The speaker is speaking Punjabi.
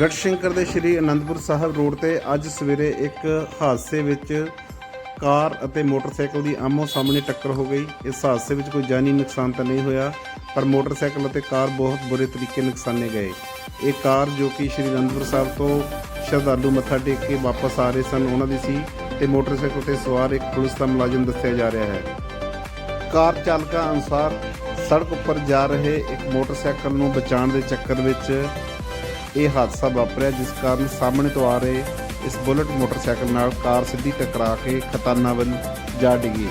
ਗੜਸ਼ੰਕਰ ਦੇ ਸ਼੍ਰੀ ਅਨੰਦਪੁਰ ਸਾਹਿਬ ਰੋਡ ਤੇ ਅੱਜ ਸਵੇਰੇ ਇੱਕ ਹਾਦਸੇ ਵਿੱਚ ਕਾਰ ਅਤੇ ਮੋਟਰਸਾਈਕਲ ਦੀ ਆਮੋ ਸਾਹਮਣੇ ਟੱਕਰ ਹੋ ਗਈ। ਇਸ ਹਾਦਸੇ ਵਿੱਚ ਕੋਈ ਜਾਨੀ ਨੁਕਸਾਨ ਤਾਂ ਨਹੀਂ ਹੋਇਆ, ਪਰ ਮੋਟਰਸਾਈਕਲ ਅਤੇ ਕਾਰ ਬਹੁਤ ਬੁਰੇ ਤਰੀਕੇ ਨੁਕਸਾਨੇ ਗਏ। ਇਹ ਕਾਰ ਜੋ ਕਿ ਸ਼੍ਰੀ ਅਨੰਦਪੁਰ ਸਾਹਿਬ ਤੋਂ ਸ਼ਰਧਾਲੂ ਮੱਥਾ ਟੇਕ ਕੇ ਵਾਪਸ ਆ ਰਹੇ ਸਨ, ਉਹਨਾਂ ਦੀ ਸੀ ਤੇ ਮੋਟਰਸਾਈਕਲ ਤੇ ਸਵਾਰ ਇੱਕ ਪੁਲਿਸ ਦਾ ਮੁਲਾਜ਼ਮ ਦੱਸਿਆ ਜਾ ਰਿਹਾ ਹੈ। ਕਾਰ ਚਾਲਕਾਂ ਅਨੁਸਾਰ ਸੜਕ ਉੱਪਰ ਜਾ ਰਹੇ ਇੱਕ ਮੋਟਰਸਾਈਕਲ ਨੂੰ ਬਚਾਉਣ ਦੇ ਚੱਕਰ ਵਿੱਚ ਇਹ ਹਾਦਸਾ ਵਾਪਰਿਆ ਜਿਸ ਕਾਰਨ ਸਾਹਮਣੇ ਤੋਂ ਆ ਰਹੇ ਇਸ ਬੁਲਟ ਮੋਟਰਸਾਈਕਲ ਨਾਲ ਕਾਰ ਸਿੱਧੀ ਟਕਰਾ ਕੇ ਖਤਾਨਾ ਵੱਲ ਜਾ ਡਿੱਗੀ।